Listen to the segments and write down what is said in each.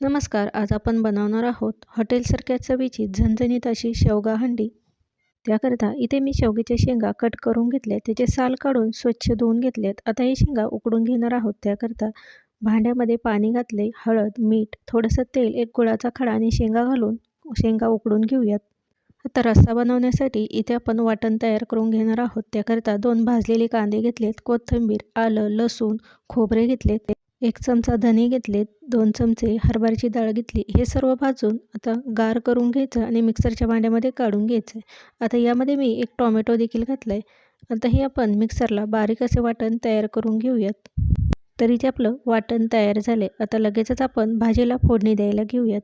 नमस्कार आज आपण बनवणार आहोत हॉटेलसारख्या चवीची झणझणीत अशी शेवगा हंडी. त्याकरिता इथे मी शेवग्याच्या शेंगा कट करून घेतल्या त्याचे साल काढून स्वच्छ धुवून घेतलेत आता ही शेंगा उकडून घेणार आहोत. त्याकरिता भांड्यामध्ये पाणी घातले हळद मीठ थोडंसं तेल एक गुळाचा खडा आणि शेंगा घालून शेंगा उकडून घेऊयात. आता रस्सा बनवण्यासाठी इथे आपण वाटण तयार करून घेणार आहोत. त्याकरिता दोन भाजलेले कांदे घेतलेत कोथिंबीर आलं लसूण खोबरे घेतलेत. एक चमचा धने घेतलेत दोन चमचे हरभऱ्याची डाळ घेतली हे सर्व भाजून आता गार करून घ्यायचं आणि मिक्सरच्या भांड्यामध्ये काढून घ्यायचं. आता यामध्ये मी एक टॉमॅटो देखील घातला आहे आता हे आपण मिक्सरला बारीक असे वाटण तयार करून घेऊयात. तरी ते आपलं वाटण तयार झाले आता लगेचच आपण भाजीला फोडणी द्यायला घेऊयात.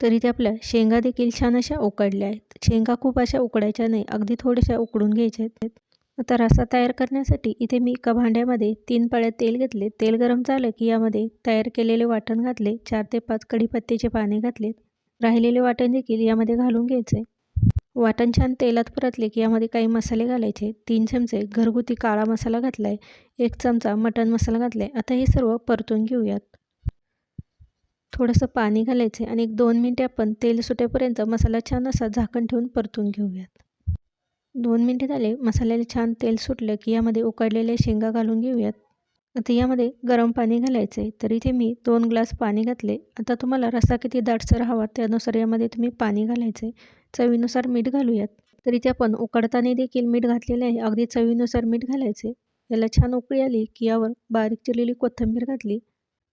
तरी ते आपल्या शेंगा देखील छान अशा उकडल्या आहेत. शेंगा खूप अशा उकडायच्या नाही अगदी थोड्याशा उकडून घ्यायच्या आहेत. आता रस्सा तयार करण्यासाठी इथे मी एका भांड्यामध्ये तीन पळ्या तेल घेतले. तेल गरम झालं की यामध्ये तयार केलेले वाटण घातले. चार ते पाच कढीपत्त्याचे पाने घातले. राहिलेले वाटण देखील यामध्ये घालून घ्यायचे. वाटण छान तेलात परतले की यामध्ये काही मसाले घालायचे. तीन चमचे घरगुती काळा मसाला घातला आहे एक चमचा मटण मसाला घातला आहे आता हे सर्व परतून घेऊयात. थोडंसं पाणी घालायचे आणि एक दोन मिनटे आपण तेल सुटेपर्यंत मसाला छान असा झाकण ठेवून परतून घेऊयात. दोन मिनटे झाले मसाल्याला छान तेल सुटलं की यामध्ये उकडलेल्या शेंगा घालून घेऊयात. आता यामध्ये गरम पाणी घालायचं आहे. तर इथे मी दोन ग्लास पाणी घातले. आता तुम्हाला रस्सा किती दाटसर हवा त्यानुसार यामध्ये तुम्ही पाणी घालायचं आहे चवीनुसार मीठ घालूयात. तर इथे आपण उकडताना देखील मीठ घातलेले आहे. अगदी चवीनुसार मीठ घालायचे याला छान उकळी आली की यावर बारीक चिरलेली कोथिंबीर घातली.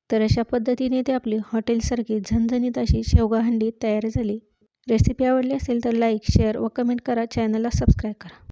तर अशा पद्धतीने ते आपली हॉटेलसारखी झणझणीत अशी शेवगा हंडी तयार झाली. रेसिपी आवडली असेल तर लाईक शेअर व कमेंट करा. चॅनलला सबस्क्राईब करा.